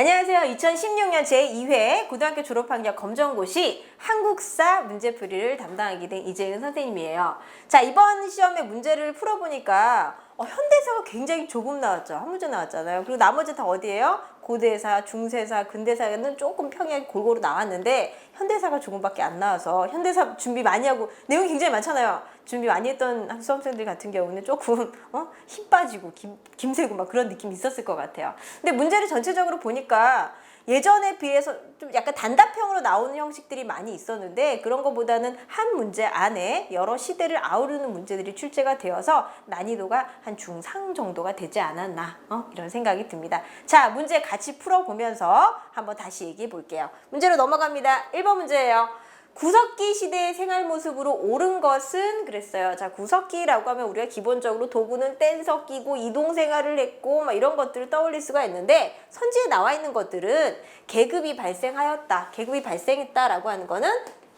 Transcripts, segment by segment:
안녕하세요. 2016년 제2회 고등학교 졸업학력 검정고시 한국사 문제풀이를 담당하게 된 이재은 선생님이에요. 자, 이번 시험의 문제를 풀어보니까 어, 현대사가 굉장히 조금 나왔죠. 한 문제 나왔잖아요. 그리고 나머지 다 어디예요? 고대사, 중세사, 근대사는 조금 평이 골고루 나왔는데 현대사가 조금밖에 안 나와서 현대사 준비 많이 하고 내용이 굉장히 많잖아요. 준비 많이 했던 수험생들 같은 경우는 조금 어? 힘 빠지고 김, 김새고 막 그런 느낌이 있었을 것 같아요. 근데 문제를 전체적으로 보니까 예전에 비해서 좀 약간 단답형으로 나오는 형식들이 많이 있었는데 그런 것보다는 한 문제 안에 여러 시대를 아우르는 문제들이 출제가 되어서 난이도가 한 중상 정도가 되지 않았나 어? 이런 생각이 듭니다. 자 문제 같이 풀어보면서 한번 다시 얘기해 볼게요. 문제로 넘어갑니다. 1번 문제예요. 구석기 시대의 생활 모습으로 옳은 것은 그랬어요. 자, 구석기라고 하면 우리가 기본적으로 도구는 뗀석기고 이동 생활을 했고 막 이런 것들을 떠올릴 수가 있는데 선지에 나와 있는 것들은 계급이 발생하였다. 계급이 발생했다라고 하는 거는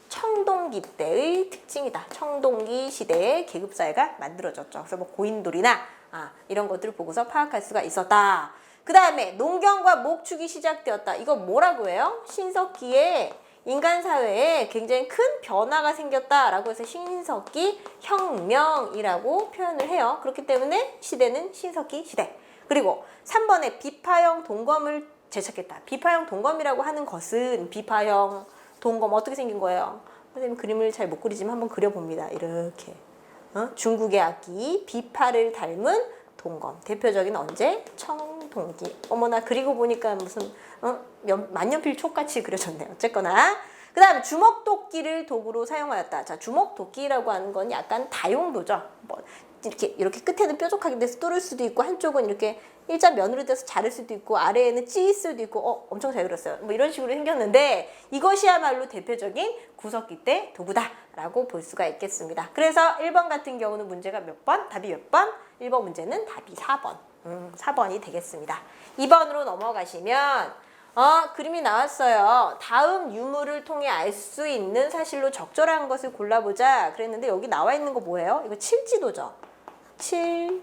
청동기 때의 특징이다. 청동기 시대에 계급 사회가 만들어졌죠. 그래서 뭐 고인돌이나 아, 이런 것들을 보고서 파악할 수가 있었다. 그 다음에 농경과 목축이 시작되었다. 이거 뭐라고 해요? 신석기에 인간 사회에 굉장히 큰 변화가 생겼다라고 해서 신석기 혁명이라고 표현을 해요. 그렇기 때문에 시대는 신석기 시대. 그리고 3번에 비파형 동검을 제작했다. 비파형 동검이라고 하는 것은 비파형 동검 어떻게 생긴 거예요? 선생님 그림을 잘 못 그리지만 한번 그려봅니다. 이렇게. 어? 중국의 악기 비파를 닮은 동검. 대표적인 언제? 청 동기. 어머나 그리고 보니까 무슨 어? 연- 만년필 촉같이 그려졌네요. 어쨌거나. 그 다음에 주먹 도끼를 도구로 사용하였다. 자, 주먹 도끼라고 하는 건 약간 다용도죠. 뭐 이렇게 이렇게 끝에는 뾰족하게 돼서 뚫을 수도 있고 한쪽은 이렇게 일자 면으로 돼서 자를 수도 있고 아래에는 찌일 수도 있고 어 엄청 잘 그렸어요. 뭐 이런 식으로 생겼는데 이것이야말로 대표적인 구석기 때 도구다라고 볼 수가 있겠습니다. 그래서 1번 같은 경우는 문제가 몇 번? 답이 몇 번? 1번 문제는 답이 4번. 음, 4번이 되겠습니다. 2번으로 넘어가시면 어, 그림이 나왔어요. 다음 유물을 통해 알 수 있는 사실로 적절한 것을 골라보자. 그랬는데 여기 나와 있는 거 뭐예요? 이거 칠지도죠. 칠지도.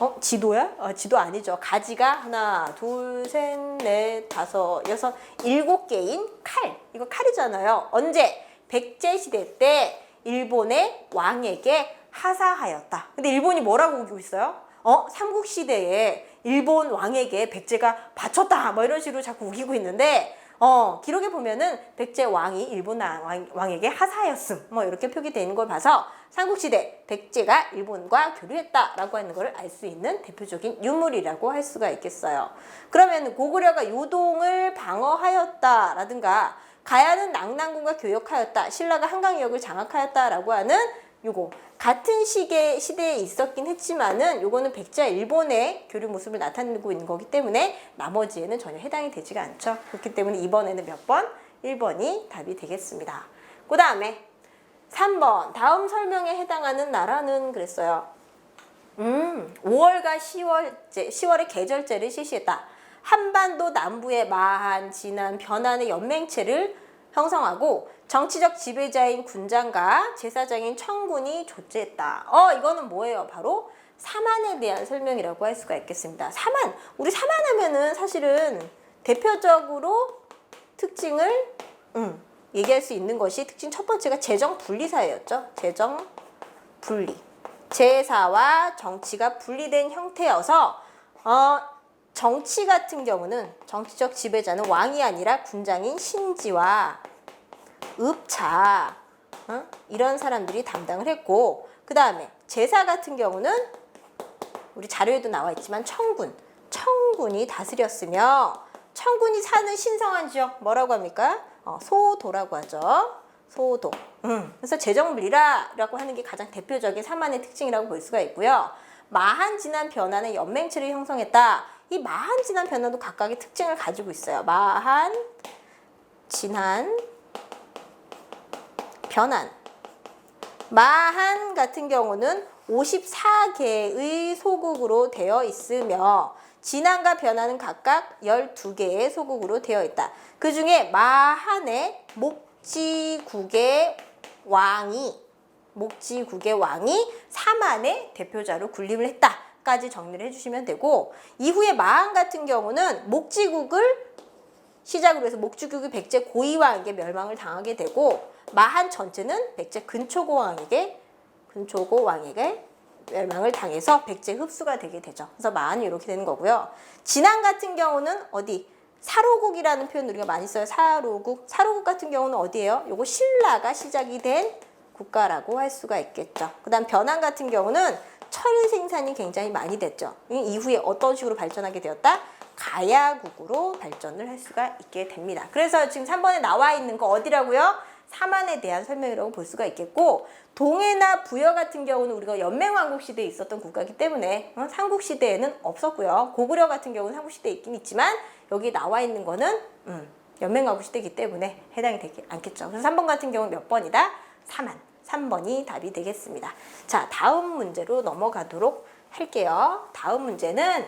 어, 지도야? 어, 지도 아니죠. 가지가 하나, 둘, 셋, 넷, 다섯, 여섯, 일곱 개인 칼. 이거 칼이잖아요. 언제? 백제 시대 때 일본의 왕에게 하사하였다. 근데 일본이 뭐라고 우기고 있어요? 어, 삼국 시대에 일본 왕에게 백제가 바쳤다. 뭐 이런 식으로 자꾸 우기고 있는데 어, 기록에 보면은 백제 왕이 일본 왕, 왕에게 하사하였음. 뭐 이렇게 표기되어 있는 걸 봐서 삼국시대 백제가 일본과 교류했다라고 하는 걸 알 수 있는 대표적인 유물이라고 할 수가 있겠어요. 그러면 고구려가 요동을 방어하였다라든가 가야는 낙난군과 교역하였다. 신라가 한강역을 장악하였다라고 하는 요거 같은 시계 시대에 있었긴 했지만은 요거는 백제와 일본의 교류 모습을 나타내고 있는 거기 때문에 나머지에는 전혀 해당이 되지가 않죠. 그렇기 때문에 이번에는 몇 번? 1번이 답이 되겠습니다. 그 다음에 3번 다음 설명에 해당하는 나라는 그랬어요. 음, 5월과 10월제, 10월의 계절제를 실시했다. 한반도 남부의 마한, 진안, 변환의 연맹체를 형성하고 정치적 지배자인 군장과 제사장인 청군이 존재했다. 어, 이거는 뭐예요? 바로 사만에 대한 설명이라고 할 수가 있겠습니다. 사만, 우리 사만 하면은 사실은 대표적으로 특징을 음, 얘기할 수 있는 것이 특징 첫 번째가 재정 분리 사회였죠. 재정 분리. 제사와 정치가 분리된 형태여서 어, 정치 같은 경우는 정치적 지배자는 왕이 아니라 군장인 신지와 읍차 어? 이런 사람들이 담당을 했고 그 다음에 제사 같은 경우는 우리 자료에도 나와 있지만 청군 청군이 다스렸으며 청군이 사는 신성한 지역 뭐라고 합니까? 어, 소도라고 하죠. 소도. 음, 그래서 재정물이라라고 하는 게 가장 대표적인 사만의 특징이라고 볼 수가 있고요. 마한 진한 변화는 연맹체를 형성했다. 이 마한 진한 변화도 각각의 특징을 가지고 있어요. 마한 진한 변환. 마한 같은 경우는 54개의 소국으로 되어 있으며 진안과 변화는 각각 12개의 소국으로 되어 있다. 그 중에 마한의 목지국의 왕이 목지국의 왕이 사만의 대표자로 군림을 했다. 까지 정리를 해주시면 되고 이후에 마한 같은 경우는 목지국을 시작으로 해서 목주국이 백제 고이왕에게 멸망을 당하게 되고 마한 전체는 백제 근초고 왕에게 근초고 왕에게 멸망을 당해서 백제 흡수가 되게 되죠. 그래서 마한이 이렇게 되는 거고요. 진안 같은 경우는 어디 사로국이라는 표현 우리가 많이 써요. 사로국. 사로국 같은 경우는 어디예요? 요거 신라가 시작이 된 국가라고 할 수가 있겠죠. 그 다음 변환 같은 경우는 철 생산이 굉장히 많이 됐죠. 이 이후에 어떤 식으로 발전하게 되었다? 가야국으로 발전을 할 수가 있게 됩니다. 그래서 지금 3번에 나와 있는 거 어디라고요? 사만에 대한 설명이라고 볼 수가 있겠고 동해나 부여 같은 경우는 우리가 연맹왕국 시대에 있었던 국가이기 때문에 어, 삼국 시대에는 없었고요. 고구려 같은 경우는 삼국 시대에 있긴 있지만 여기 나와 있는 거는 음, 연맹왕국 시대이기 때문에 해당이 되지 않겠죠. 그래서 3번 같은 경우는 몇 번이다? 3만. 3번이 답이 되겠습니다. 자, 다음 문제로 넘어가도록 할게요. 다음 문제는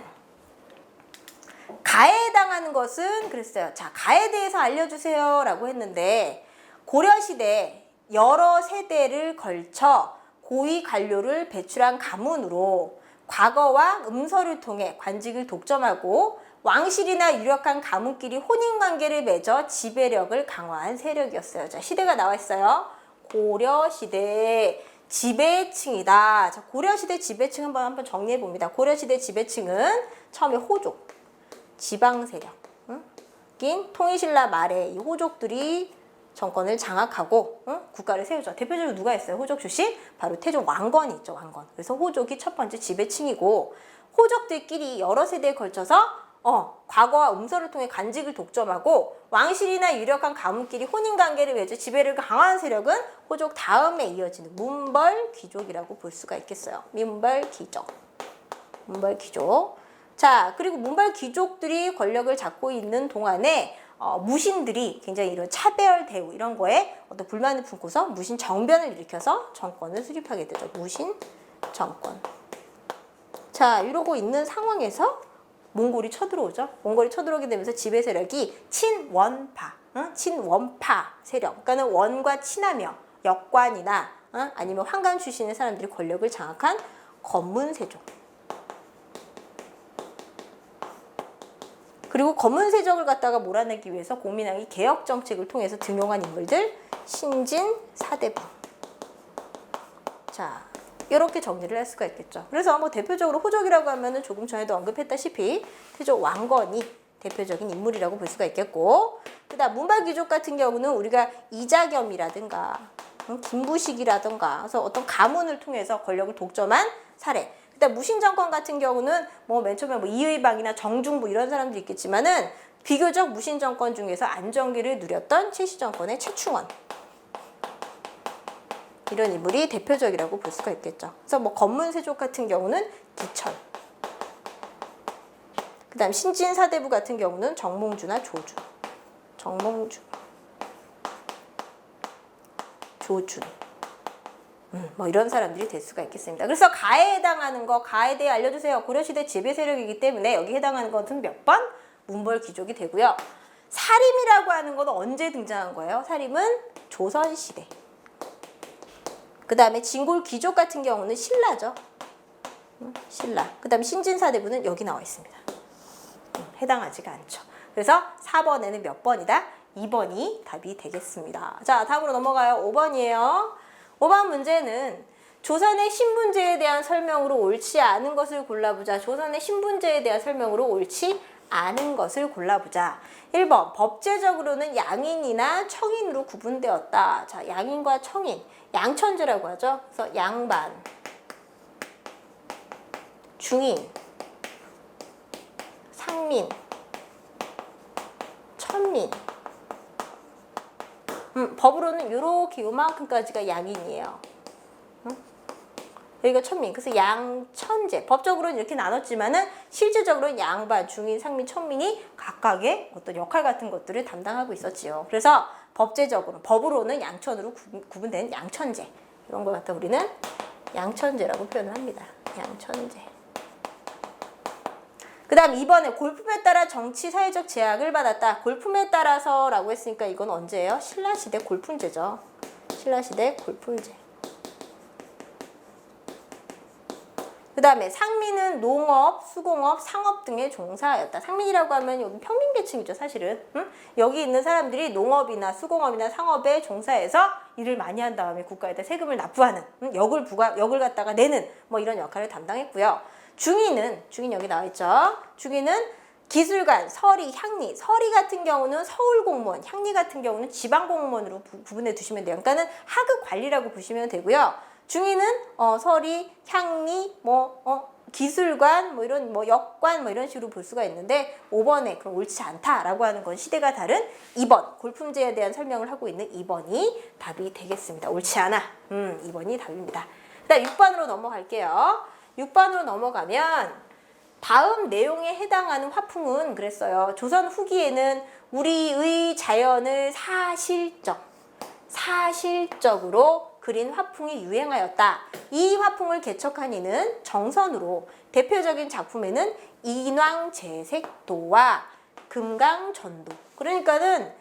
가해 당하는 것은 그랬어요. 자, 가에 대해서 알려주세요. 라고 했는데, 고려시대 여러 세대를 걸쳐 고위 관료를 배출한 가문으로 과거와 음서를 통해 관직을 독점하고 왕실이나 유력한 가문끼리 혼인 관계를 맺어 지배력을 강화한 세력이었어요. 자, 시대가 나와 있어요. 고려시대 지배층이다. 자, 고려시대 지배층 한번 한번 정리해 봅니다. 고려시대 지배층은 처음에 호족, 지방 세력, 응? 낀 통일신라 말에 이 호족들이 정권을 장악하고 응? 국가를 세우죠. 대표적으로 누가 있어요? 호족 출신? 바로 태종 왕건이 있죠. 왕건. 그래서 호족이 첫 번째 지배층이고 호족들끼리 여러 세대에 걸쳐서 어, 과거와 음서를 통해 간직을 독점하고 왕실이나 유력한 가문끼리 혼인관계를 맺어 지배를 강화한 세력은 호족 다음에 이어지는 문벌 귀족이라고 볼 수가 있겠어요. 민벌 귀족. 문벌 귀족. 자, 그리고 문벌 귀족들이 권력을 잡고 있는 동안에 어, 무신들이 굉장히 이런 차별 대우 이런 거에 어떤 불만을 품고서 무신 정변을 일으켜서 정권을 수립하게 되죠. 무신 정권. 자, 이러고 있는 상황에서 몽골이 쳐들어오죠. 몽골이 쳐들어오게 되면서 지배 세력이 친원파, 응? 친원파 세력. 그러니까는 원과 친하며 역관이나 응? 아니면 황간 출신의 사람들이 권력을 장악한 검문세족. 그리고 검은세적을 갖다가 몰아내기 위해서 공민왕이 개혁 정책을 통해서 등용한 인물들 신진 사대부. 자, 이렇게 정리를 할 수가 있겠죠. 그래서 뭐 대표적으로 호족이라고 하면은 조금 전에도 언급했다시피 태조 왕건이 대표적인 인물이라고 볼 수가 있겠고, 그다음 문발 귀족 같은 경우는 우리가 이자겸이라든가 음, 김부식이라든가 그래서 어떤 가문을 통해서 권력을 독점한 사례. 그다음 무신 정권 같은 경우는 뭐 맨 처음에 뭐 이의방이나 정중부 이런 사람들이 있겠지만은 비교적 무신 정권 중에서 안정기를 누렸던 최씨 정권의 최충원 이런 인물이 대표적이라고 볼 수가 있겠죠. 그래서 뭐 검문세족 같은 경우는 기철. 그 다음 신진사대부 같은 경우는 정몽주나 조준. 정몽주. 조준. 음, 뭐 이런 사람들이 될 수가 있겠습니다. 그래서 가에 해당하는 거, 가에 대해 알려주세요. 고려시대 지배 세력이기 때문에 여기 해당하는 것은 몇 번? 문벌 귀족이 되고요. 사림이라고 하는 건 언제 등장한 거예요? 사림은 조선시대. 그 다음에 진골 귀족 같은 경우는 신라죠. 음, 신라. 그 다음에 신진사대부는 여기 나와 있습니다. 음, 해당하지가 않죠. 그래서 4번에는 몇 번이다? 2번이 답이 되겠습니다. 자, 다음으로 넘어가요. 5번이에요. 5번 문제는 조선의 신분제에 대한 설명으로 옳지 않은 것을 골라보자. 조선의 신분제에 대한 설명으로 옳지 않은 것을 골라보자. 1번 법제적으로는 양인이나 청인으로 구분되었다. 자, 양인과 청인, 양천제라고 하죠. 그래서 양반, 중인, 상민, 천민. 음, 법으로는 이렇게 요만큼까지가 양인이에요. 응? 여기가 천민. 그래서 양천제. 법적으로는 이렇게 나눴지만은 실질적으로는 양반, 중인, 상민, 천민이 각각의 어떤 역할 같은 것들을 담당하고 있었지요. 그래서 법제적으로, 법으로는 양천으로 구, 구분된 양천제. 이런 걸 갖다 우리는 양천제라고 표현을 합니다. 양천제. 그 다음 2번에 골품에 따라 정치 사회적 제약을 받았다. 골품에 따라서 라고 했으니까 이건 언제예요? 신라시대 골품제죠. 신라시대 골품제. 그 다음에 상민은 농업, 수공업, 상업 등에 종사하였다. 상민이라고 하면 여기 평민계층이죠, 사실은. 응? 여기 있는 사람들이 농업이나 수공업이나 상업에 종사해서 일을 많이 한 다음에 국가에다 세금을 납부하는, 응? 역을 부과, 역을 갖다가 내는 뭐 이런 역할을 담당했고요. 중위는, 중위는 여기 나와 있죠. 중위는 기술관, 서리, 향리. 서리 같은 경우는 서울 공무원, 향리 같은 경우는 지방 공무원으로 부, 구분해 두시면 돼요. 그러니까는 하급 관리라고 보시면 되고요. 중위는 어, 서리, 향리, 뭐 어, 기술관, 뭐 이런 뭐 역관 뭐 이런 식으로 볼 수가 있는데 5번에 그럼 옳지 않다라고 하는 건 시대가 다른 2번 골품제에 대한 설명을 하고 있는 2번이 답이 되겠습니다. 옳지 않아. 음, 2번이 답입니다. 그다음 6번으로 넘어갈게요. 6번으로 넘어가면 다음 내용에 해당하는 화풍은 그랬어요. 조선 후기에는 우리의 자연을 사실적, 사실적으로 그린 화풍이 유행하였다. 이 화풍을 개척한 이는 정선으로 대표적인 작품에는 인왕 제색도와 금강전도. 그러니까는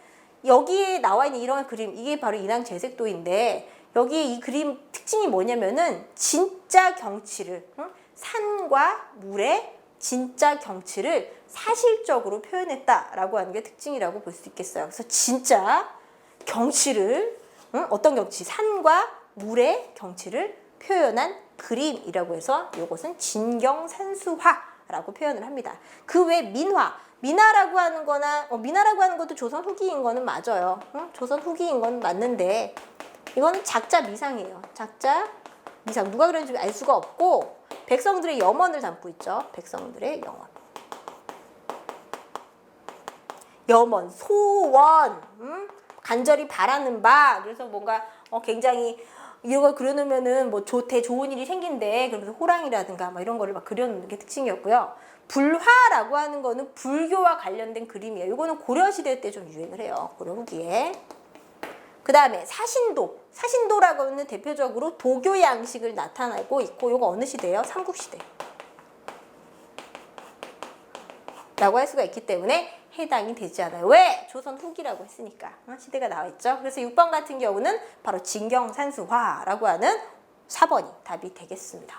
여기에 나와 있는 이런 그림 이게 바로 인왕 제색도인데 여기에 이 그림 특징이 뭐냐면은 진짜 경치를 응? 산과 물의 진짜 경치를 사실적으로 표현했다라고 하는 게 특징이라고 볼 수 있겠어요. 그래서 진짜 경치를 응? 어떤 경치? 산과 물의 경치를 표현한 그림이라고 해서 이것은 진경산수화라고 표현을 합니다. 그 외 민화, 민화라고 하는 거나 어, 민화라고 하는 것도 조선 후기인 거는 맞아요. 응? 조선 후기인 건 맞는데 이거는 작자 미상이에요. 작자 미상 누가 그런지 알 수가 없고 백성들의 염원을 담고 있죠. 백성들의 염원. 염원, 소원, 음? 간절히 바라는 바. 그래서 뭔가 어, 굉장히 이런 걸 그려놓으면은 뭐 좋대 좋은 일이 생긴대. 그러면서 호랑이라든가 뭐 이런 거를 막 그려놓는 게 특징이었고요. 불화라고 하는 거는 불교와 관련된 그림이에요. 이거는 고려 시대 때 좀 유행을 해요. 고려 후기에. 그 다음에 사신도. 사신도라고 하는 대표적으로 도교 양식을 나타내고 있고, 이거 어느 시대예요? 삼국시대. 라고 할 수가 있기 때문에 해당이 되지 않아요. 왜? 조선 후기라고 했으니까. 어, 시대가 나와 있죠. 그래서 6번 같은 경우는 바로 진경산수화라고 하는 4번이 답이 되겠습니다.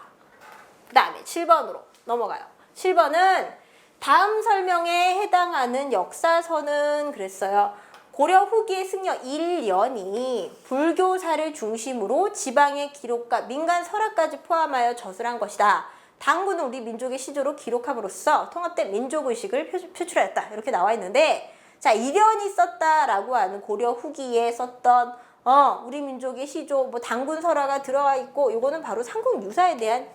그 다음에 7번으로 넘어가요. 7번은 다음 설명에 해당하는 역사서는 그랬어요. 고려 후기의 승려 1년이 불교사를 중심으로 지방의 기록과 민간 설화까지 포함하여 저술한 것이다. 당군은 우리 민족의 시조로 기록함으로써 통합된 민족의식을 표- 표출하였다. 이렇게 나와 있는데 자, 일연이 썼다라고 하는 고려 후기에 썼던 어, 우리 민족의 시조, 뭐 당군 설화가 들어가 있고 이거는 바로 삼국 유사에 대한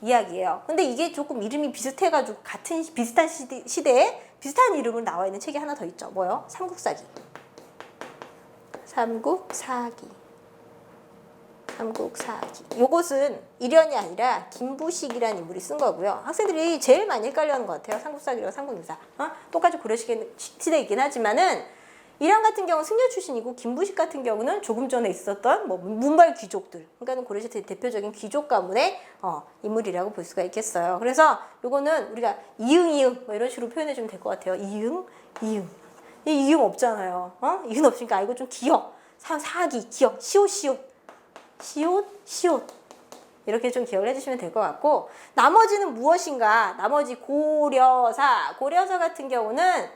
이야기예요. 근데 이게 조금 이름이 비슷해가지고 같은 시- 비슷한 시대, 시대에 비슷한 이름으로 나와 있는 책이 하나 더 있죠. 뭐요? 삼국사기. 삼국사기. 삼국사기. 요것은 일연이 아니라 김부식이라는 인물이 쓴 거고요. 학생들이 제일 많이 헷갈려하는 것 같아요. 삼국사기랑 삼국유사. 어? 똑같이 고려 시대- 시대이긴 하지만은 일연 같은 경우는 승려 출신이고 김부식 같은 경우는 조금 전에 있었던 뭐 문발 귀족들. 그러니까는 고려 시대 대표적인 귀족 가문의 어, 인물이라고 볼 수가 있겠어요. 그래서 요거는 우리가 이응 이응 뭐 이런 식으로 표현해 주면 될 것 같아요. 이응 이응. 이 이응 없잖아요. 어? 이응 없으니까 아 이거 좀 기억. 사, 사기 기억. 시옷 시옷. 시옷 시옷. 이렇게 좀 기억을 해주시면 될 것 같고 나머지는 무엇인가? 나머지 고려사 고려사 같은 경우는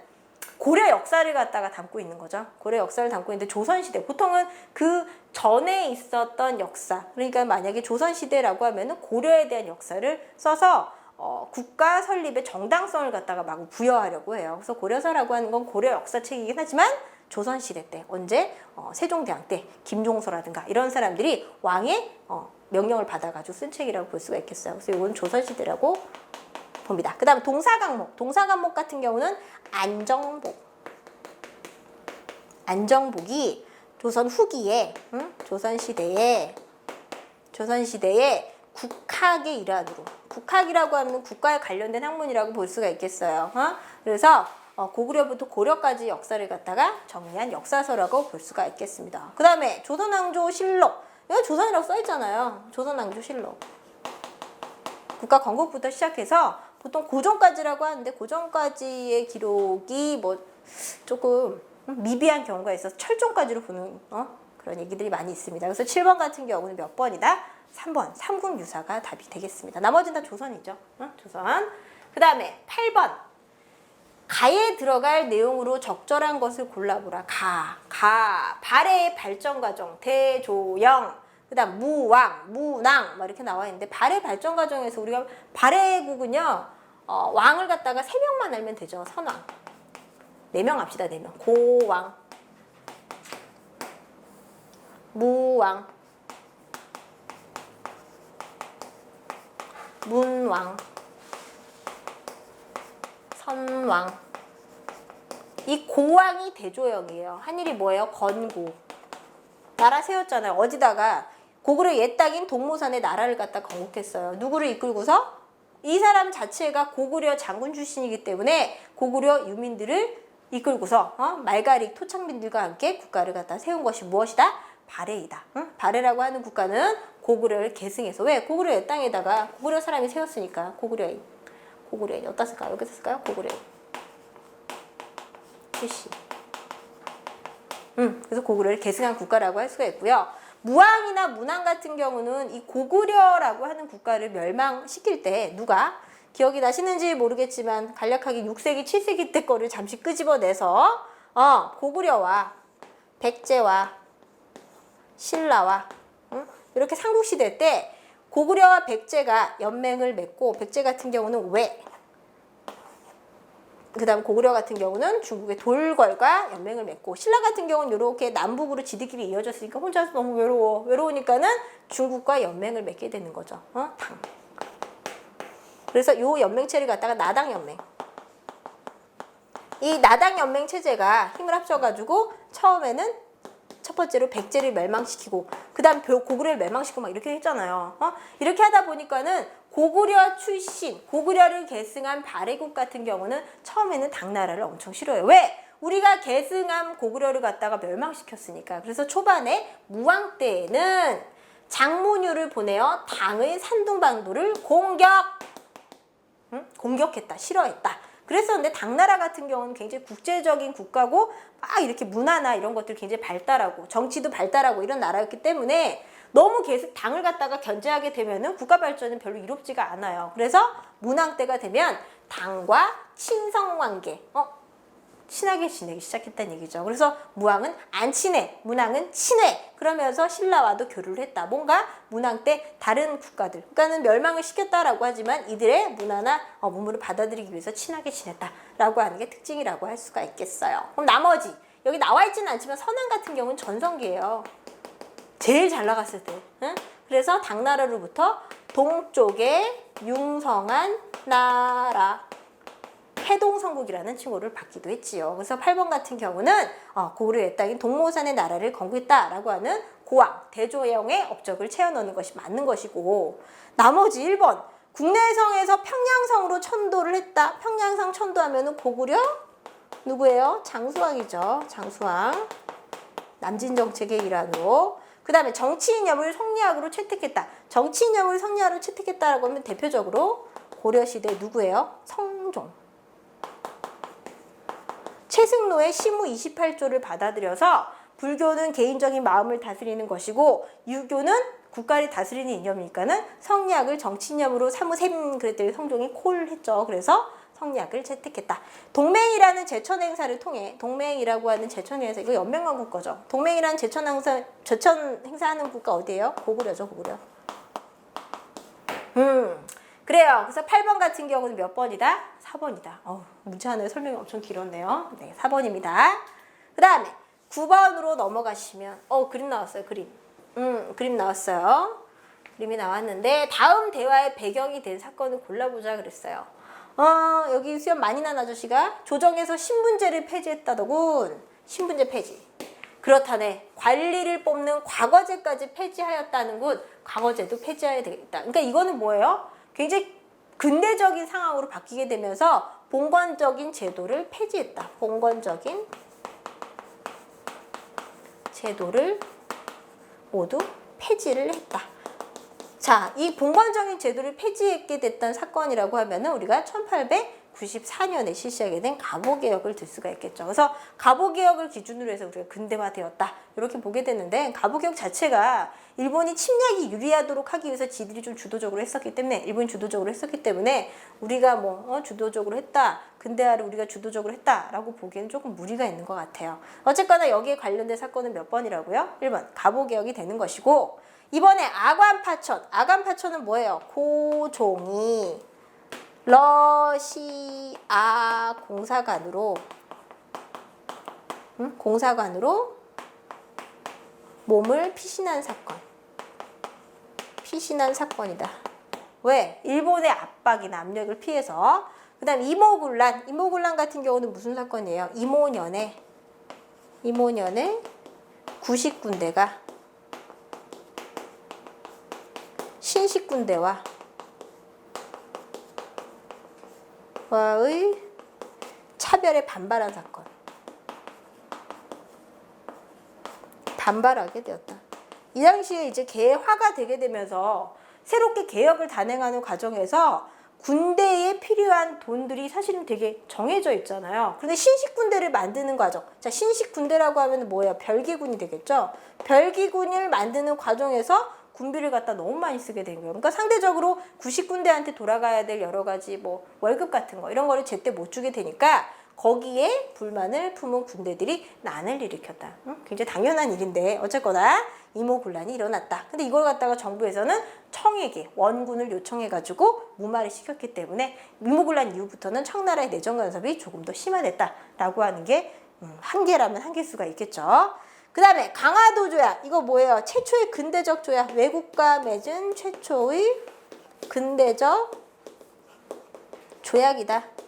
고려 역사를 갖다가 담고 있는 거죠. 고려 역사를 담고 있는데 조선시대 보통은 그 전에 있었던 역사 그러니까 만약에 조선시대라고 하면은 고려에 대한 역사를 써서 어, 국가 설립의 정당성을 갖다가 막 부여하려고 해요. 그래서 고려사라고 하는 건 고려 역사책이긴 하지만 조선시대 때 언제 어, 세종대왕 때 김종서라든가 이런 사람들이 왕의 어, 명령을 받아가지고 쓴 책이라고 볼 수가 있겠어요. 그래서 이건 조선시대라고 봅니다. 그 다음 동사 강목. 동사 강목 같은 경우는 안정복. 안정복이 조선 후기에, 응? 조선시대에, 조선시대에 국학의 일환으로. 국학이라고 하면 국가에 관련된 학문이라고 볼 수가 있겠어요. 어? 그래서 어, 고구려부터 고려까지 역사를 갖다가 정리한 역사서라고 볼 수가 있겠습니다. 그 다음에 조선왕조 실록. 이거 조선이라고 써있잖아요. 조선왕조 실록. 국가 건국부터 시작해서 보통 고전까지라고 하는데 고전까지의 기록이 뭐 조금 미비한 경우가 있어서 철종까지로 보는 어? 그런 얘기들이 많이 있습니다. 그래서 7번 같은 경우는 몇 번이다? 3번 삼국유사가 답이 되겠습니다. 나머지는 다 조선이죠. 어? 조선. 그 다음에 8번 가에 들어갈 내용으로 적절한 것을 골라보라. 가, 가, 발해의 발전 과정, 대조영, 그 다음 무왕, 무낭, 막 이렇게 나와 있는데 발해 발전 과정에서 우리가 발해국은요 어, 왕을 갖다가 세 명만 알면 되죠. 선왕. 네 명 합시다. 네 명. 고왕, 무왕, 문왕, 선왕. 이 고왕이 대조영이에요. 한일이 뭐예요? 건고. 나라 세웠잖아요. 어디다가 고구려 옛 땅인 동모산에 나라를 갖다 건국했어요. 누구를 이끌고서 이 사람 자체가 고구려 장군 출신이기 때문에 고구려 유민들을 이끌고서 어? 말가리 토착민들과 함께 국가를 갖다 세운 것이 무엇이다? 발해이다. 응? 발해라고 하는 국가는 고구려를 계승해서 왜 고구려 옛 땅에다가 고구려 사람이 세웠으니까 고구려인 고구려인 어디다 쓸까요? 여기다 쓸까요? 고구려인 출신. 음, 그래서 고구려를 계승한 국가라고 할 수가 있고요. 무왕이나 문왕 같은 경우는 이 고구려라고 하는 국가를 멸망시킬 때 누가 기억이 나시는지 모르겠지만 간략하게 6세기, 7세기 때 거를 잠시 끄집어내서 어, 고구려와 백제와 신라와 응? 이렇게 삼국시대 때 고구려와 백제가 연맹을 맺고 백제 같은 경우는 왜 그 다음 고구려 같은 경우는 중국의 돌궐과 연맹을 맺고 신라 같은 경우는 이렇게 남북으로 지들끼리 이어졌으니까 혼자서 너무 외로워 외로우니까는 중국과 연맹을 맺게 되는 거죠. 어? 당. 그래서 요 연맹체를 갖다가 나당 연맹. 이 나당 연맹 체제가 힘을 합쳐가지고 처음에는 첫 번째로 백제를 멸망시키고 그다음 고구려를 멸망시키고 막 이렇게 했잖아요. 어? 이렇게 하다 보니까는 고구려 출신, 고구려를 계승한 발해국 같은 경우는 처음에는 당나라를 엄청 싫어해요. 왜? 우리가 계승한 고구려를 갖다가 멸망시켰으니까. 그래서 초반에 무왕 때에는 장문유를 보내어 당의 산둥방도를 공격, 응? 공격했다, 싫어했다. 그랬었는데 당나라 같은 경우는 굉장히 국제적인 국가고 막 이렇게 문화나 이런 것들 굉장히 발달하고 정치도 발달하고 이런 나라였기 때문에 너무 계속 당을 갖다가 견제하게 되면은 국가 발전은 별로 이롭지가 않아요. 그래서 문왕 때가 되면 당과 친성 관계, 어 친하게 지내기 시작했다는 얘기죠. 그래서 무왕은 안 친해, 문왕은 친해. 그러면서 신라와도 교류를 했다. 뭔가 문왕 때 다른 국가들, 그러니까는 멸망을 시켰다라고 하지만 이들의 문화나 어, 문물을 받아들이기 위해서 친하게 지냈다라고 하는 게 특징이라고 할 수가 있겠어요. 그럼 나머지 여기 나와 있지는 않지만 선왕 같은 경우는 전성기예요. 제일 잘 나갔을 때. 응? 그래서 당나라로부터 동쪽에 융성한 나라 해동성국이라는 칭호를 받기도 했지요. 그래서 8번 같은 경우는 어, 고구려의 땅인 동모산의 나라를 건국했다라고 하는 고왕 대조영의 업적을 채워넣는 것이 맞는 것이고 나머지 1번 국내성에서 평양성으로 천도를 했다. 평양성 천도하면 고구려 누구예요? 장수왕이죠. 장수왕. 남진 정책의 일환으로 그 다음에 정치이념을 성리학으로 채택했다. 정치이념을 성리학으로 채택했다라고 하면 대표적으로 고려시대 누구예요? 성종. 최승로의 시무 28조를 받아들여서 불교는 개인적인 마음을 다스리는 것이고 유교는 국가를 다스리는 이념이니까는 성리학을 정치이념으로 삼으셈 그랬더니 성종이 콜 했죠. 그래서 성리학을 채택했다. 동맹이라는 제천 행사를 통해 동맹이라고 하는 제천 행사 이거 연맹왕국 거죠. 동맹이라는 제천 행사 제천 행사하는 국가 어디예요? 고구려죠, 고구려. 음. 그래요. 그래서 8번 같은 경우는 몇 번이다? 4번이다. 어, 문제 하나에 설명이 엄청 길었네요. 네, 4번입니다. 그 다음에 9번으로 넘어가시면 어, 그림 나왔어요. 그림. 음, 그림 나왔어요. 그림이 나왔는데 다음 대화의 배경이 된 사건을 골라보자 그랬어요. 어, 여기 수염 많이 난 아저씨가 조정에서 신분제를 폐지했다더군. 신분제 폐지. 그렇다네. 관리를 뽑는 과거제까지 폐지하였다는군. 과거제도 폐지해야 되겠다. 그러니까 이거는 뭐예요? 굉장히 근대적인 상황으로 바뀌게 되면서 봉건적인 제도를 폐지했다. 봉건적인 제도를 모두 폐지를 했다. 자, 이 봉건적인 제도를 폐지했게 됐던 사건이라고 하면은 우리가 94년에 실시하게 된 가보개혁을 들 수가 있겠죠. 그래서 가보개혁을 기준으로 해서 우리가 근대화되었다. 이렇게 보게 되는데 가보개혁 자체가 일본이 침략이 유리하도록 하기 위해서 지들이 좀 주도적으로 했었기 때문에 일본이 주도적으로 했었기 때문에 우리가 뭐 어, 주도적으로 했다. 근대화를 우리가 주도적으로 했다라고 보기에는 조금 무리가 있는 것 같아요. 어쨌거나 여기에 관련된 사건은 몇 번이라고요? 1번 가보개혁이 되는 것이고 이번에 아관파천. 아관파천은 뭐예요? 고종이 러시아 공사관으로 응? 공사관으로 몸을 피신한 사건. 피신한 사건이다. 왜? 일본의 압박이나 압력을 피해서. 그 다음 이모군란. 이모군란 같은 경우는 무슨 사건이에요? 이모년에 이모년에 구식군대가 신식군대와 와의 차별에 반발한 사건. 반발하게 되었다. 이 당시에 이제 개화가 되게 되면서 새롭게 개혁을 단행하는 과정에서 군대에 필요한 돈들이 사실은 되게 정해져 있잖아요. 그런데 신식 군대를 만드는 과정. 자, 신식 군대라고 하면 뭐예요? 별기군이 되겠죠? 별기군을 만드는 과정에서 군비를 갖다 너무 많이 쓰게 된 거예요. 그러니까 상대적으로 구식 군대한테 돌아가야 될 여러 가지 뭐 월급 같은 거 이런 거를 제때 못 주게 되니까 거기에 불만을 품은 군대들이 난을 일으켰다. 응? 굉장히 당연한 일인데 어쨌거나 이모군란이 일어났다. 근데 이걸 갖다가 정부에서는 청에게 원군을 요청해가지고 무마를 시켰기 때문에 이모군란 이후부터는 청나라의 내정 간섭이 조금 더 심화됐다라고 하는 게 음, 한계라면 한계일 수가 있겠죠. 그 다음에 강화도 조약 이거 뭐예요? 최초의 근대적 조약 외국과 맺은 최초의 근대적 조약이다.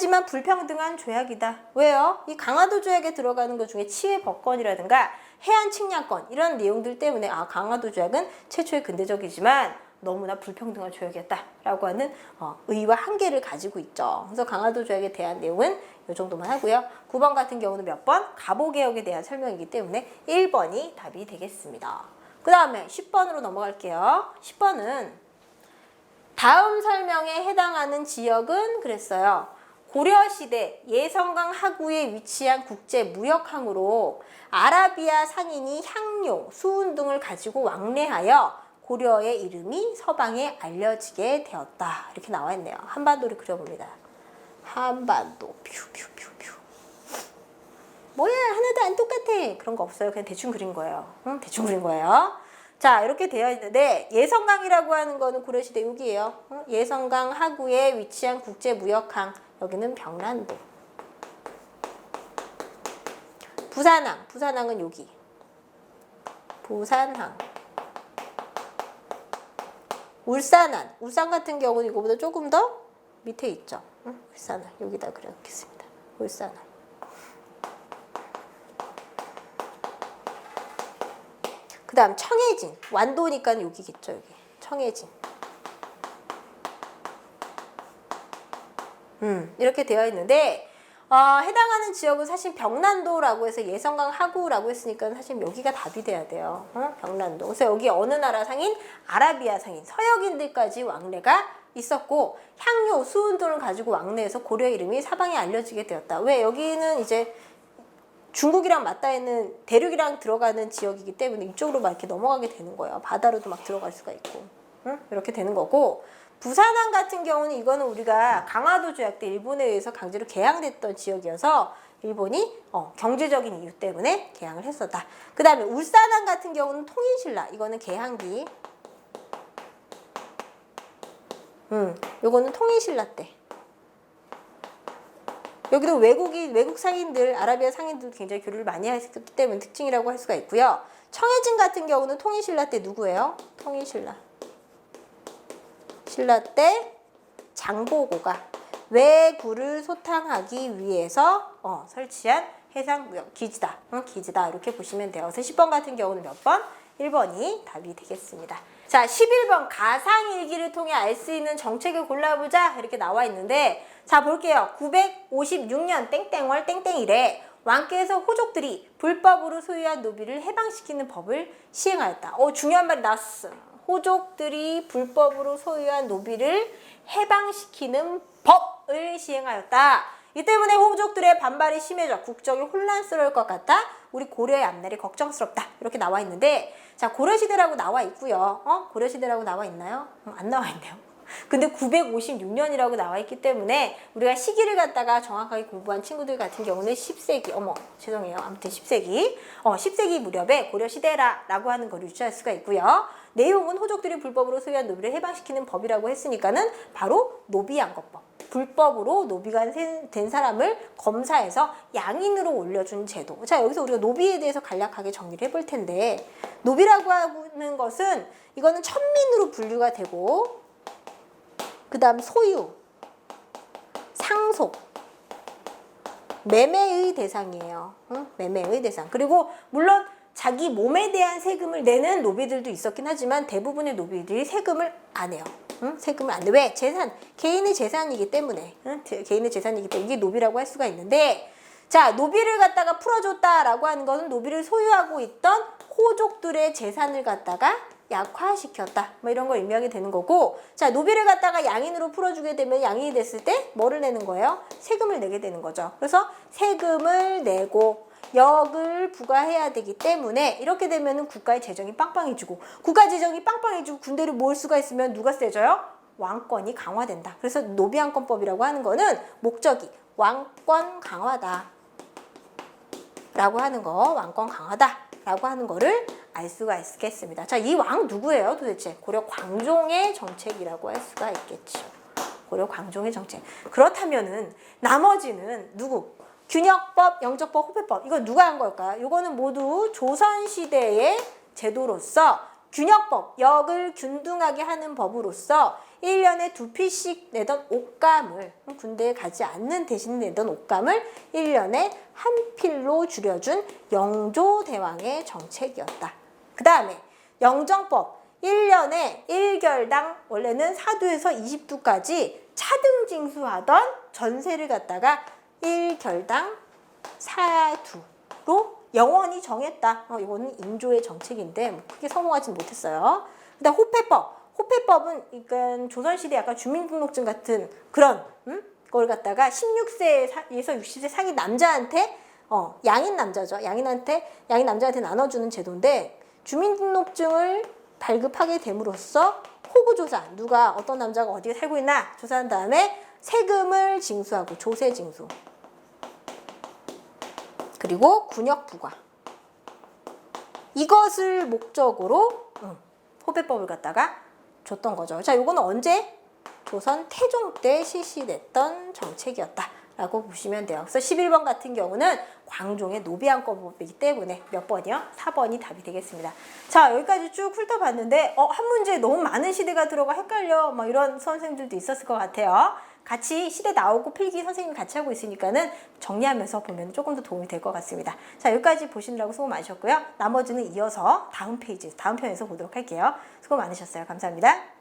하지만 불평등한 조약이다. 왜요? 이 강화도 조약에 들어가는 것 중에 치외 법권이라든가 해안 측량권 이런 내용들 때문에 아 강화도 조약은 최초의 근대적이지만 너무나 불평등한 조약이었다라고 하는 어, 의의와 한계를 가지고 있죠. 그래서 강화도 조약에 대한 내용은 이 정도만 하고요. 9번 같은 경우는 몇 번? 가보개혁에 대한 설명이기 때문에 1번이 답이 되겠습니다. 그 다음에 10번으로 넘어갈게요. 10번은 다음 설명에 해당하는 지역은 그랬어요. 고려시대 예성강 하구에 위치한 국제 무역항으로 아라비아 상인이 향료, 수은 등을 가지고 왕래하여 고려의 이름이 서방에 알려지게 되었다. 이렇게 나와 있네요. 한반도를 그려봅니다. 한반도 퓨퓨퓨퓨 뭐야 하나도 안 똑같아 그런 거 없어요 그냥 대충 그린 거예요 응? 대충 그린 거예요 자 이렇게 되어 있는데 예성강이라고 하는 거는 고려시대 여기예요 응? 예성강 하구에 위치한 국제무역항 여기는 병란도 부산항 부산항은 여기. 부산항. 울산항. 울산 같은 경우는 이거보다 조금 더 밑에 있죠. 응? 울산항. 여기다 그려놓겠습니다. 울산항. 그 다음 청해진. 완도니까 여기겠죠 여기. 청해진 음 이렇게 되어 있는데 어, 해당하는 지역은 사실 병란도라고 해서 예성강 하구라고 했으니까 사실 여기가 답이 돼야 돼요 어? 병란도 그래서 여기 어느 나라 상인 아라비아 상인 서역인들까지 왕래가 있었고 향료 수은 등을 가지고 왕래해서 고려 이름이 사방에 알려지게 되었다 왜 여기는 이제 중국이랑 맞닿아 있는 대륙이랑 들어가는 지역이기 때문에 이쪽으로 막 이렇게 넘어가게 되는 거예요. 바다로도 막 들어갈 수가 있고. 응? 이렇게 되는 거고. 부산항 같은 경우는 이거는 우리가 강화도 조약 때 일본에 의해서 강제로 개항됐던 지역이어서 일본이 어, 경제적인 이유 때문에 개항을 했었다. 그 다음에 울산항 같은 경우는 통일신라. 이거는 개항기. 음, 요거는 통일신라 때. 여기도 외국인 외국 상인들 아라비아 상인들 굉장히 교류를 많이 했기 때문에 특징이라고 할 수가 있고요. 청해진 같은 경우는 통일신라 때 누구예요? 통일신라. 신라 때 장보고가 외구를 소탕하기 위해서 어, 설치한 해상무역 기지다. 어, 기지다. 이렇게 보시면 돼요. 그래서 10번 같은 경우는 몇 번? 1번이 답이 되겠습니다. 자, 11번 가상일기를 통해 알 수 있는 정책을 골라보자 이렇게 나와 있는데 자 볼게요. 956년 땡땡월 땡땡일에 왕께서 호족들이 불법으로 소유한 노비를 해방시키는 법을 시행하였다. 어 중요한 말이 나왔어. 호족들이 불법으로 소유한 노비를 해방시키는 법을 시행하였다. 이 때문에 호족들의 반발이 심해져 국정이 혼란스러울 것 같아 우리 고려의 앞날이 걱정스럽다. 이렇게 나와 있는데 자 고려시대라고 나와 있고요. 어? 고려시대라고 나와 있나요? 음, 안 나와 있네요. 근데 956년이라고 나와 있기 때문에 우리가 시기를 갖다가 정확하게 공부한 친구들 같은 경우는 10세기, 어머, 죄송해요. 아무튼 10세기, 어, 10세기 무렵에 고려시대라라고 하는 걸 유추할 수가 있고요. 내용은 호족들이 불법으로 소유한 노비를 해방시키는 법이라고 했으니까는 바로 노비양거법. 불법으로 노비가 된- 된 사람을 검사해서 양인으로 올려준 제도. 자, 여기서 우리가 노비에 대해서 간략하게 정리를 해볼 텐데, 노비라고 하는 것은 이거는 천민으로 분류가 되고, 그 다음 소유, 상속, 매매의 대상이에요. 응? 매매의 대상. 그리고 물론 자기 몸에 대한 세금을 내는 노비들도 있었긴 하지만 대부분의 노비들이 세금을 안 해요. 응? 세금을 안 내. 왜? 재산. 개인의 재산이기 때문에. 응? 제- 개인의 재산이기 때문에 이게 노비라고 할 수가 있는데 자, 노비를 갖다가 풀어줬다라고 하는 것은 노비를 소유하고 있던 호족들의 재산을 갖다가 약화시켰다. 뭐 이런 걸 의미하게 되는 거고, 자, 노비를 갖다가 양인으로 풀어주게 되면 양인이 됐을 때 뭐를 내는 거예요? 세금을 내게 되는 거죠. 그래서 세금을 내고 역을 부과해야 되기 때문에 이렇게 되면은 국가의 재정이 빵빵해지고 국가 재정이 빵빵해지고 군대를 모을 수가 있으면 누가 세져요? 왕권이 강화된다. 그래서 노비왕권법이라고 하는 거는 목적이 왕권 강화다. 라고 하는 거, 왕권 강화다. 라고 하는 거를 알 수가 있겠습니다. 자, 이 왕 누구예요 도대체? 고려 광종의 정책이라고 할 수가 있겠죠. 고려 광종의 정책. 그렇다면은 나머지는 누구? 균역법, 영적법, 호패법. 이거 누가 한 걸까요? 이거는 모두 조선시대의 제도로서 균역법, 역을 균등하게 하는 법으로서 1년에 두 피씩 내던 옷감을 군대에 가지 않는 대신 내던 옷감을 1년에 한 필로 줄여준 영조대왕의 정책이었다. 그 다음에 영정법 1년에 1결당 원래는 사두에서 20두까지 차등징수하던 전세를 갖다가 1결당 4두로 영원히 정했다. 어, 이거는 인조의 정책인데 뭐 크게 선호하진 못했어요. 그 다음 호패법. 호패법은 이건 조선시대 약간 주민등록증 같은 그런 음? 걸 갖다가 16세에서 60세 사귄 남자한테 어, 양인 남자죠. 양인한테 양인 남자한테 나눠주는 제도인데 주민등록증을 발급하게 됨으로써 호구조사 누가 어떤 남자가 어디에 살고 있나 조사한 다음에 세금을 징수하고 조세 징수. 그리고 군역 부과. 이것을 목적으로 음, 호배법을 갖다가 줬던 거죠. 자, 요거는 언제? 조선 태종 때 실시됐던 정책이었다 라고 보시면 돼요. 그래서 11번 같은 경우는 광종의 노비안법이기 때문에 몇 번이요? 4번이 답이 되겠습니다. 자, 여기까지 쭉 훑어봤는데 어, 한 문제에 너무 많은 시대가 들어가 헷갈려 뭐 이런 선생님들도 있었을 것 같아요. 같이 시대 나오고 필기 선생님이 같이 하고 있으니까는 정리하면서 보면 조금 더 도움이 될 것 같습니다. 자, 여기까지 보시느라고 수고 많으셨고요. 나머지는 이어서 다음 페이지, 다음 편에서 보도록 할게요. 수고 많으셨어요. 감사합니다.